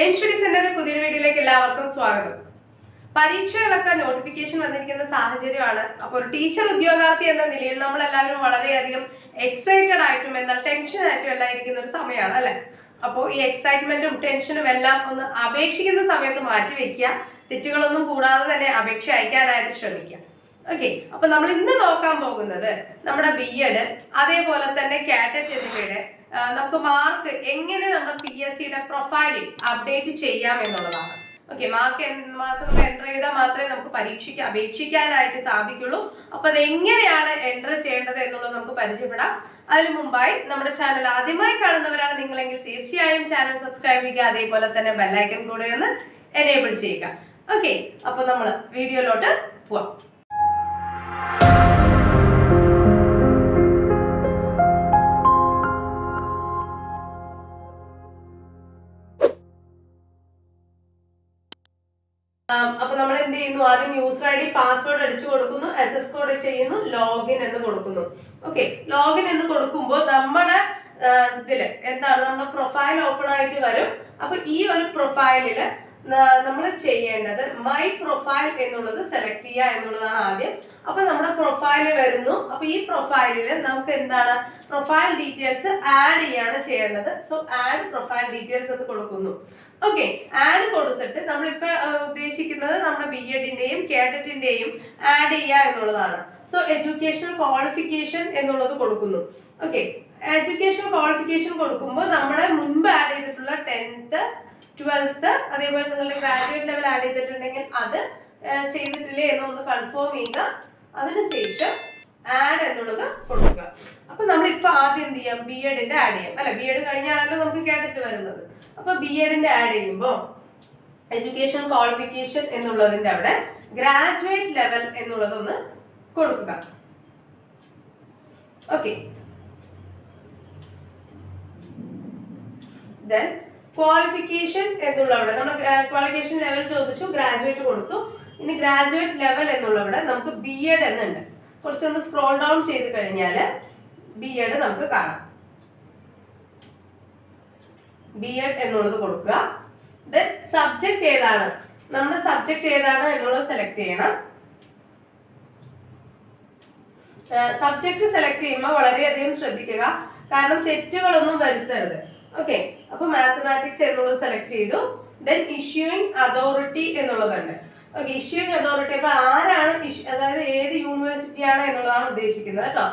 M സെന്ററിൽ പുതിയൊരു വീഡിയോയിലേക്ക് എല്ലാവർക്കും സ്വാഗതം. പരീക്ഷകളൊക്കെ നോട്ടിഫിക്കേഷൻ വന്നിരിക്കുന്ന സാഹചര്യമാണ്. അപ്പോൾ ഒരു ടീച്ചർ ഉദ്യോഗാർത്ഥി എന്ന നിലയിൽ നമ്മൾ എല്ലാവരും വളരെയധികം എക്സൈറ്റഡ് ആയിട്ടും എന്നാൽ ടെൻഷൻ ആയിട്ടും എല്ലാം ഇരിക്കുന്ന ഒരു സമയമാണ് അല്ലെ? അപ്പോൾ ഈ എക്സൈറ്റ്മെന്റും ടെൻഷനും എല്ലാം ഒന്ന് അപേക്ഷിക്കുന്ന സമയത്ത് മാറ്റി വെക്കുക. തെറ്റുകളൊന്നും കൂടാതെ തന്നെ അപേക്ഷ അയക്കാനായിട്ട് ശ്രമിക്കുക. ഓക്കെ അപ്പൊ നമ്മൾ ഇന്ന് നോക്കാൻ പോകുന്നത് നമ്മുടെ ബി എഡ് അതേപോലെ തന്നെ കാറ്ററ്റ് എന്നിവയുടെ നമുക്ക് മാർക്ക് എങ്ങനെ നമ്മുടെ പി എസ് സിയുടെ പ്രൊഫൈലിൽ അപ്ഡേറ്റ് ചെയ്യാം എന്നുള്ളതാണ്. ഓക്കെ മാർക്ക് മാർക്ക് നമ്മൾ എന്റർ ചെയ്താൽ മാത്രമേ നമുക്ക് പരീക്ഷയ്ക്ക് അപേക്ഷിക്കാനായിട്ട് സാധിക്കുള്ളൂ. അപ്പൊ അത് എങ്ങനെയാണ് എന്റർ ചെയ്യേണ്ടത് എന്നുള്ളത് നമുക്ക് പരിചയപ്പെടാം. അതിനു മുമ്പായി നമ്മുടെ ചാനൽ ആദ്യമായി കാണുന്നവരാണ് നിങ്ങളെങ്കിൽ തീർച്ചയായും ചാനൽ സബ്സ്ക്രൈബ് ചെയ്യുക അതേപോലെ തന്നെ ബെല്ലൈക്കൻ കൂടെ ഒന്ന് എനേബിൾ ചെയ്യുക. ഓക്കെ അപ്പോൾ നമ്മൾ വീഡിയോയിലോട്ട് പോവാം. എന്ത് ചെയ്യുന്നു ആദ്യം യൂസർ ഐ ഡി പാസ്വേഡ് അടിച്ചു കൊടുക്കുന്നു എസ് എസ് കോഡ് ചെയ്യുന്നു ലോഗിൻ എന്ന് കൊടുക്കുന്നു. ഓക്കെ ലോഗിൻ എന്ന് കൊടുക്കുമ്പോൾ നമ്മുടെ ഇതിൽ എന്താണ്? നമ്മുടെ പ്രൊഫൈൽ ഓപ്പൺ ആയിട്ട് വരും. അപ്പൊ ഈ ഒരു പ്രൊഫൈലിൽ നമ്മൾ ചെയ്യേണ്ടത് മൈ പ്രൊഫൈൽ എന്നുള്ളത് സെലക്ട് ചെയ്യുക എന്നുള്ളതാണ് ആദ്യം. അപ്പൊ നമ്മുടെ പ്രൊഫൈൽ വരുന്നു. അപ്പൊ ഈ പ്രൊഫൈലിൽ നമുക്ക് എന്താണ്? പ്രൊഫൈൽ ഡീറ്റെയിൽസ് ആഡ് ചെയ്യാണ് ചെയ്യേണ്ടത്. സോ ആഡ് പ്രൊഫൈൽ ഡീറ്റെയിൽസ് എന്ന് കൊടുക്കുന്നു. ഓക്കെ ആഡ് കൊടുത്തിട്ട് നമ്മളിപ്പോ ഉദ്ദേശിക്കുന്നത് നമ്മുടെ ബി എഡിന്റെയും കേഡറ്റിന്റെയും ആഡ് ചെയ്യുക എന്നുള്ളതാണ്. സോ എഡ്യൂക്കേഷണൽ ക്വാളിഫിക്കേഷൻ എന്നുള്ളത് കൊടുക്കുന്നു. ഓക്കെ എഡ്യൂക്കേഷൻ ക്വാളിഫിക്കേഷൻ കൊടുക്കുമ്പോൾ നമ്മുടെ മുൻപ് ആഡ് ചെയ്തിട്ടുള്ള ടെൻത്ത് ട്വൽത്ത് അതേപോലെ നിങ്ങളുടെ ഗ്രാജുവേറ്റ് ലെവൽ ആഡ് ചെയ്തിട്ടുണ്ടെങ്കിൽ അത് ചെയ്തിട്ടില്ലേ എന്നൊന്ന് കൺഫേം ചെയ്യുക. അതിനുശേഷം ആഡ് എന്നുള്ളത് കൊടുക്കുക. അപ്പൊ നമ്മളിപ്പോ ആദ്യം എന്ത് ചെയ്യാം? ബി എഡിന്റെ ആഡ് ചെയ്യാം. അല്ല ബി എഡ് കഴിഞ്ഞാണല്ലോ നമുക്ക് കേട്ടിട്ട് വരുന്നത്? അപ്പൊ ബി എഡിന്റെ ആഡ് ചെയ്യുമ്പോൾ എഡ്യൂക്കേഷൻ ക്വാളിഫിക്കേഷൻ എന്നുള്ളതിന്റെ അവിടെ ഗ്രാജുവേറ്റ് ലെവൽ എന്നുള്ളതൊന്ന് കൊടുക്കുക. ഓക്കെ ദെൻ ക്വാളിഫിക്കേഷൻ എന്നുള്ളവിടെ നമ്മൾ ക്വാളിഫിക്കേഷൻ ലെവൽ ചോദിച്ചു ഗ്രാജുവേറ്റ് കൊടുത്തു. ഇനി ഗ്രാജുവേറ്റ് ലെവൽ എന്നുള്ളവിടെ നമുക്ക് ബി എഡ് എന്നുണ്ട്. കുറച്ചൊന്ന് സ്ക്രോൾ ഡൗൺ ചെയ്ത് കഴിഞ്ഞാൽ ബി എഡ് നമുക്ക് കാണാം. ബി എഡ് എന്നുള്ളത് കൊടുക്കുക. ദെൻ സബ്ജക്ട് ഏതാണ്? നമ്മുടെ സബ്ജക്ട് ഏതാണ് എന്നുള്ളത് സെലക്ട് ചെയ്യണം. സബ്ജക്ട് സെലക്ട് ചെയ്യുമ്പോൾ വളരെയധികം ശ്രദ്ധിക്കുക. കാരണം തെറ്റുകളൊന്നും വരുത്തരുത്. ഓക്കെ അപ്പൊ മാത്തമാറ്റിക്സ് എന്നുള്ളത് സെലക്ട് ചെയ്തു. ദെൻ ഇഷ്യൂയിങ് അതോറിറ്റി എന്നുള്ളതുണ്ട്. ഓക്കെ ഇഷ്യൂയിങ് അതോറിറ്റി അപ്പൊ ആരാണ് അതായത് ഏത് യൂണിവേഴ്സിറ്റിയാണ് എന്നുള്ളതാണ് ഉദ്ദേശിക്കുന്നത് കേട്ടോ.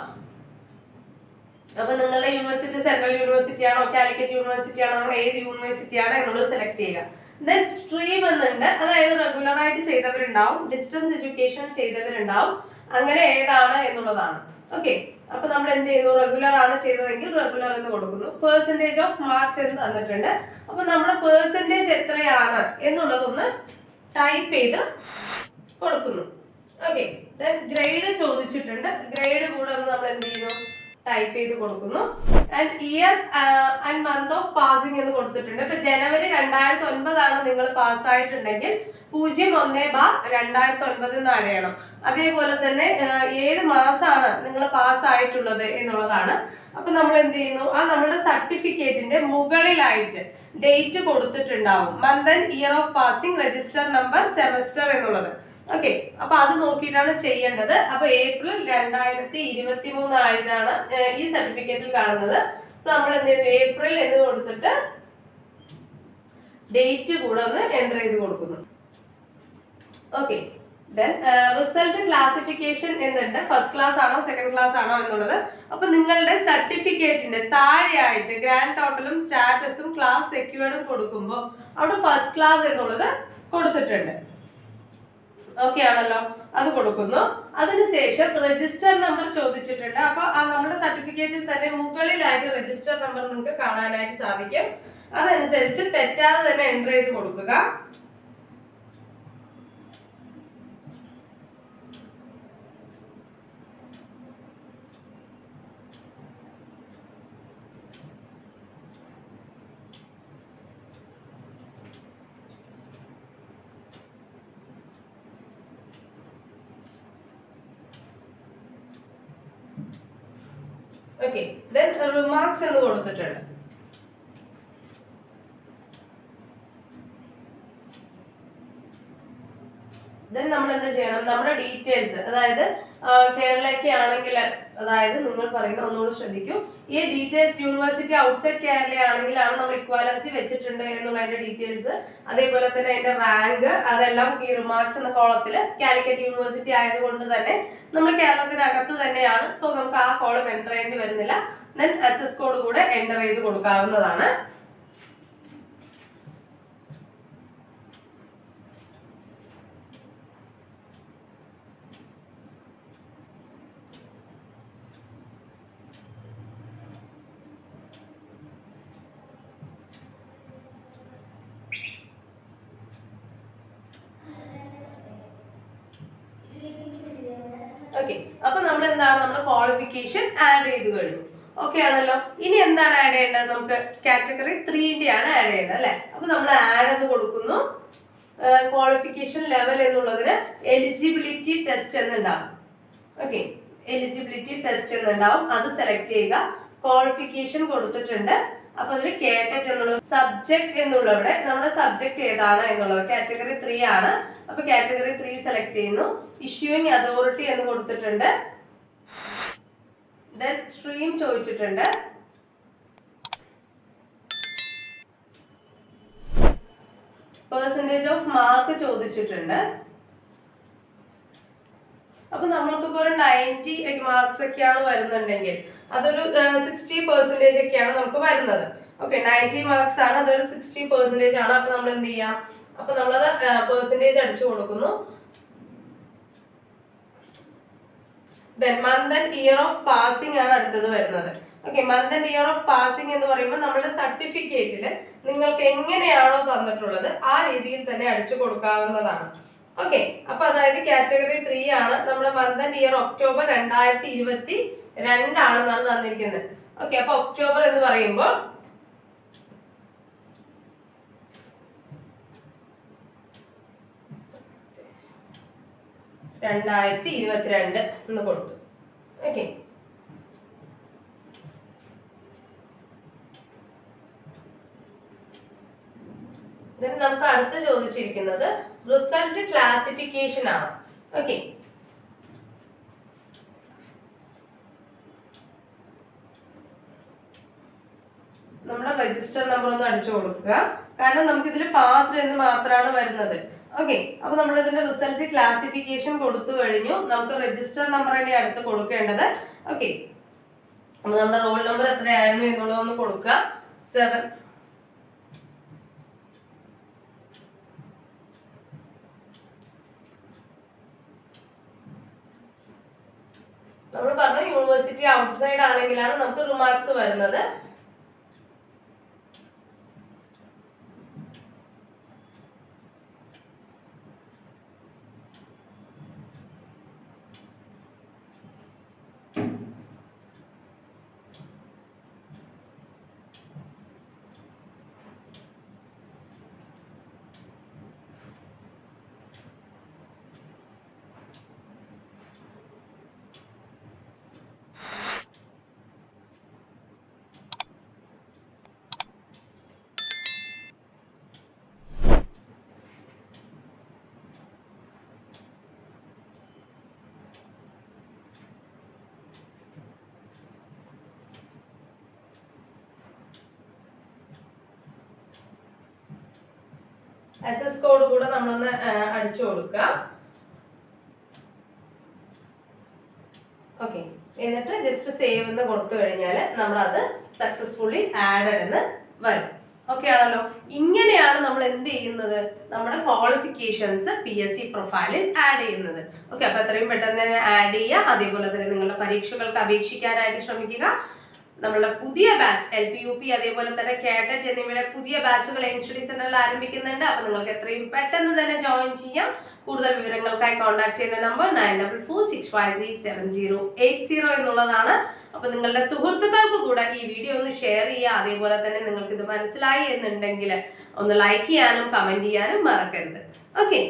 അപ്പൊ നിങ്ങളുടെ യൂണിവേഴ്സിറ്റി സെൻട്രൽ യൂണിവേഴ്സിറ്റി ആണോ കാലിക്കറ്റ് യൂണിവേഴ്സിറ്റി ആണോ നമ്മൾ ഏത് യൂണിവേഴ്സിറ്റി ആണോ എന്നുള്ളത് സെലക്ട് ചെയ്യുക. ദെൻ സ്ട്രീം എന്നുണ്ട്. അതായത് റെഗുലർ ആയിട്ട് ചെയ്തവരുണ്ടാവും. Distance education ചെയ്തവരുണ്ടാവും. അങ്ങനെ ഏതാണ് എന്നുള്ളതാണ്. ഓക്കെ അപ്പൊ നമ്മൾ എന്ത് ചെയ്യുന്നു റെഗുലർ ആണ് ചെയ്തതെങ്കിൽ റെഗുലർ എന്ന് കൊടുക്കുന്നു. പേഴ്സന്റേജ് ഓഫ് മാർക്സ് എന്ന് തന്നിട്ടുണ്ട്. അപ്പൊ നമ്മുടെ പേഴ്സന്റേജ് എത്രയാണ് എന്നുള്ളതൊന്ന് ടൈപ്പ് ചെയ്ത് കൊടുക്കുന്നു. ഓക്കെ ദെൻ ഗ്രേഡ് ചോദിച്ചിട്ടുണ്ട്. ഗ്രേഡ് കൂടെ നമ്മൾ എന്ത് ചെയ്യുന്നു? ടൈപ്പ് ചെയ്ത് കൊടുക്കുന്നു. And year and month of passing എന്ന് കൊടുത്തിട്ടുണ്ട്. ഇപ്പൊ ജനുവരി രണ്ടായിരത്തി ഒൻപതാണ് നിങ്ങൾ പാസ്സായിട്ടുണ്ടെങ്കിൽ പൂജ്യം ഒന്ന് ബാർ രണ്ടായിരത്തി ഒൻപത് എന്ന് അടയണം. അതേപോലെ തന്നെ ആ, ഏത് മാസമാണ് നിങ്ങൾ പാസ്സായിട്ടുള്ളത് എന്നുള്ളതാണ്. അപ്പൊ നമ്മൾ എന്ത് ചെയ്യുന്നു? ആ നമ്മുടെ സർട്ടിഫിക്കറ്റിന്റെ മുകളിലായിട്ട് ഡേറ്റ് കൊടുത്തിട്ടുണ്ടാവും. Month and year of passing register number semester എന്നുള്ളത്. ഓക്കെ അപ്പൊ അത് നോക്കിയിട്ടാണ് ചെയ്യേണ്ടത്. അപ്പൊ ഏപ്രിൽ രണ്ടായിരത്തി ഇരുപത്തി മൂന്നായതാണ് ഈ സർട്ടിഫിക്കറ്റിൽ കാണുന്നത്. സോ നമ്മൾ എന്ത് ചെയ്തു? ഏപ്രിൽ എന്ന് കൊടുത്തിട്ട് ഡേറ്റ് കൂടെ ഒന്ന് എന്റർ ചെയ്ത് കൊടുക്കുന്നു. ഓക്കെ ദെൻ റിസൾട്ട് ക്ലാസിഫിക്കേഷൻ എന്നുണ്ട് ഫസ്റ്റ് ക്ലാസ് ആണോ സെക്കൻഡ് ക്ലാസ് ആണോ എന്നുള്ളത്. അപ്പൊ നിങ്ങളുടെ സർട്ടിഫിക്കറ്റിന്റെ താഴെയായിട്ട് ഗ്രാൻഡ് ടോട്ടലും സ്റ്റാറ്റസും ക്ലാസ് സെക്യൂർഡും കൊടുക്കുമ്പോൾ അവിടെ ഫസ്റ്റ് ക്ലാസ് എന്നുള്ളത് കൊടുത്തിട്ടുണ്ട്. ഓക്കെ ആണല്ലോ. അത് കൊടുക്കുന്നു. അതിനുശേഷം രജിസ്റ്റർ നമ്പർ ചോദിച്ചിട്ടുണ്ട്. അപ്പൊ നമ്മുടെ സർട്ടിഫിക്കറ്റിൽ തന്നെ മുകളിലായിട്ട് രജിസ്റ്റർ നമ്പർ നിങ്ങൾക്ക് കാണാനായിട്ട് സാധിക്കും. അതനുസരിച്ച് തെറ്റാതെ തന്നെ എന്റർ ചെയ്ത് കൊടുക്കുക. ഓക്കെ ദെൻ റിമാർക്സ് എന്ന് കൊടുത്തിട്ടുണ്ട്. ദെൻ നമ്മൾ എന്ത് ചെയ്യണം? നമ്മുടെ ഡീറ്റെയിൽസ് അതായത് കേരളയ്ക്ക് ആണെങ്കിൽ അതായത് നിങ്ങൾ പറയുന്ന ഒന്നുകൂടി ശ്രദ്ധിക്കൂ. ഈ ഡീറ്റെയിൽസ് യൂണിവേഴ്സിറ്റി ഔട്ട്സൈഡ് കേരള നമ്മൾ ഇക്വാലൻസി വെച്ചിട്ടുണ്ട് എന്നുള്ളതിന്റെ ഡീറ്റെയിൽസ് അതേപോലെ തന്നെ അതിന്റെ റാങ്ക് അതെല്ലാം ഈ റിമാർക്സ് എന്ന കോളത്തിൽ കാലിക്കറ്റ് യൂണിവേഴ്സിറ്റി ആയതുകൊണ്ട് തന്നെ നമ്മൾ കേരളത്തിനകത്ത് തന്നെയാണ്. സോ നമുക്ക് ആ കോളം എന്റർ ചെയ്യേണ്ടി വരുന്നില്ല. ദെൻ എസ് കോഡ് കൂടെ എന്റർ ചെയ്ത് കൊടുക്കാവുന്നതാണ് ഓക്കെ അപ്പൊ നമ്മൾ എന്താണ് നമ്മുടെ ക്വാളിഫിക്കേഷൻ ആഡ് ചെയ്ത് കഴിഞ്ഞു. ഓക്കെ ആണല്ലോ? ഇനി എന്താണ് ആഡ് ചെയ്യേണ്ടത് നമുക്ക്? കാറ്റഗറി ത്രീന്റെ ആണ് ആഡ് ചെയ്യേണ്ടത് അല്ലെ? അപ്പൊ നമ്മൾ ആഡ് എന്ന് കൊടുക്കുന്നു. ക്വാളിഫിക്കേഷൻ ലെവൽ എന്നുള്ളതിന് എലിജിബിലിറ്റി ടെസ്റ്റ് എന്നുണ്ടാവും. ഓക്കെ എലിജിബിലിറ്റി ടെസ്റ്റ് എന്നുണ്ടാവും. അത് സെലക്ട് ചെയ്യുക. ക്വാളിഫിക്കേഷൻ കൊടുത്തിട്ടുണ്ട്. അപ്പൊ അതിൽ കേട്ടറ്റ് എന്നുള്ളത് സബ്ജക്ട് എന്നുള്ളവിടെ നമ്മുടെ സബ്ജക്ട് ഏതാണ് എന്നുള്ളത് കാറ്റഗറി ത്രീ ആണ്. അപ്പൊ കാറ്റഗറി ത്രീ സെലക്ട് ചെയ്യുന്നു. ഇഷ്യൂയിങ് അതോറിറ്റി എന്ന് കൊടുത്തിട്ടുണ്ട്. ദെൻ സ്ട്രീം ചോദിച്ചിട്ടുണ്ട്. പെർസെന്റേജ് ഓഫ് മാർക്ക് ചോദിച്ചിട്ടുണ്ട്. അപ്പൊ നമ്മൾക്കിപ്പോ ഒരു നയന്റി മാർക്സ് ഒക്കെയാണ് വരുന്നുണ്ടെങ്കിൽ അതൊരു സിക്സ്റ്റി പെർസെന്റേജ് ഒക്കെയാണ് നമുക്ക് വരുന്നത്. ഓക്കെ നയന്റി മാർക്സ് ആണ് അതൊരു സിക്സ്റ്റി പെർസെന്റേജ് ആണ്. അപ്പൊ നമ്മൾ എന്ത് ചെയ്യാം? അപ്പൊ നമ്മളത് പെർസെന്റേജ് അടിച്ചു കൊടുക്കുന്നു. Month and year of passing ആണ് അടുത്തത് വരുന്നത്. Okay month and year of passing എന്ന് പറയുമ്പോൾ നമ്മുടെ സർട്ടിഫിക്കറ്റിൽ നിങ്ങൾക്ക് എങ്ങനെയാണോ തന്നിട്ടുള്ളത് ആ രീതിയിൽ തന്നെ അടിച്ചു കൊടുക്കാവുന്നതാണ്. ഓക്കെ അപ്പൊ അതായത് കാറ്റഗറി ത്രീ ആണ്. നമ്മുടെ മന്ത് ആൻഡ് ഇയർ ഒക്ടോബർ രണ്ടായിരത്തി ഇരുപത്തി നമ്മൾ തന്നിരിക്കുന്നത്. ഓക്കെ അപ്പൊ ഒക്ടോബർ എന്ന് പറയുമ്പോൾ രണ്ടായിരത്തി ഇരുപത്തിരണ്ട് എന്ന് കൊടുത്തു. ഓക്കെ Then നമുക്ക് അടുത്ത് ചോദിച്ചിരിക്കുന്നത് റിസൾട്ട് ക്ലാസിഫിക്കേഷൻ ആണ്. ഓക്കെ നമ്മുടെ രജിസ്റ്റർ നമ്പർ ഒന്ന് അടിച്ചു കൊടുക്കുക. കാരണം നമുക്ക് ഇതിൽ പാസ്ഡ് എന്ന് മാത്രമാണ് വരുന്നത്. ഓക്കെ അപ്പൊ നമ്മൾ ഇതിന്റെ റിസൾട്ട് ക്ലാസിഫിക്കേഷൻ കൊടുത്തു കഴിഞ്ഞു. നമുക്ക് രജിസ്റ്റർ നമ്പർ തന്നെ അടുത്ത് കൊടുക്കേണ്ടത്. ഓക്കെ നമ്മുടെ റോൾ നമ്പർ എത്രയായിരുന്നു എന്നുള്ളതൊന്ന് കൊടുക്കുക. സെവൻ നമ്മൾ പറഞ്ഞു യൂണിവേഴ്സിറ്റി ഔട്ട്സൈഡ് ആണെങ്കിലാണ് നമുക്ക് റിമാർക്സ് വരുന്നത്. എസ് എസ് കോഡ് കൂടെ നമ്മളൊന്ന് അടിച്ചു കൊടുക്കുക. ഓക്കെ എന്നിട്ട് ജസ്റ്റ് സേവ് എന്ന് കൊടുത്തു കഴിഞ്ഞാൽ നമ്മളത് സക്സസ്ഫുള്ളി ആഡഡ് എന്ന് വരും. ഓക്കെ ആണല്ലോ? ഇങ്ങനെയാണ് നമ്മൾ എന്ത് ചെയ്യുന്നത്? നമ്മുടെ ക്വാളിഫിക്കേഷൻസ് പി എസ് സി പ്രൊഫൈലിൽ ആഡ് ചെയ്യുന്നത്. ഓക്കെ അപ്പൊ എത്രയും പെട്ടെന്ന് തന്നെ ആഡ് ചെയ്യുക. അതേപോലെ തന്നെ നിങ്ങളുടെ പരീക്ഷകൾക്ക് അപേക്ഷിക്കാനായിട്ട് ശ്രമിക്കുക. നമ്മളുടെ പുതിയ batch L P U P അതേപോലെ തന്നെ കേട്ടറ്റ് എന്നിവയുടെ പുതിയ ബാച്ചുകൾ എയിം സ്റ്റഡി സെന്ററിൽ ആരംഭിക്കുന്നുണ്ട്. അപ്പൊ നിങ്ങൾക്ക് എത്രയും പെട്ടെന്ന് തന്നെ ജോയിൻ ചെയ്യാം. കൂടുതൽ വിവരങ്ങൾക്കായി കോൺടാക്ട് ചെയ്യേണ്ട number nine double four six five three seven zero eight zero എന്നുള്ളതാണ്. അപ്പൊ നിങ്ങളുടെ സുഹൃത്തുക്കൾക്ക് കൂടെ ഈ വീഡിയോ ഒന്ന് ഷെയർ ചെയ്യുക. അതേപോലെ തന്നെ നിങ്ങൾക്ക് ഇത് മനസ്സിലായി എന്നുണ്ടെങ്കിൽ ഒന്ന് ലൈക്ക് ചെയ്യാനും കമന്റ് ചെയ്യാനും മറക്കരുത്. ഓക്കെ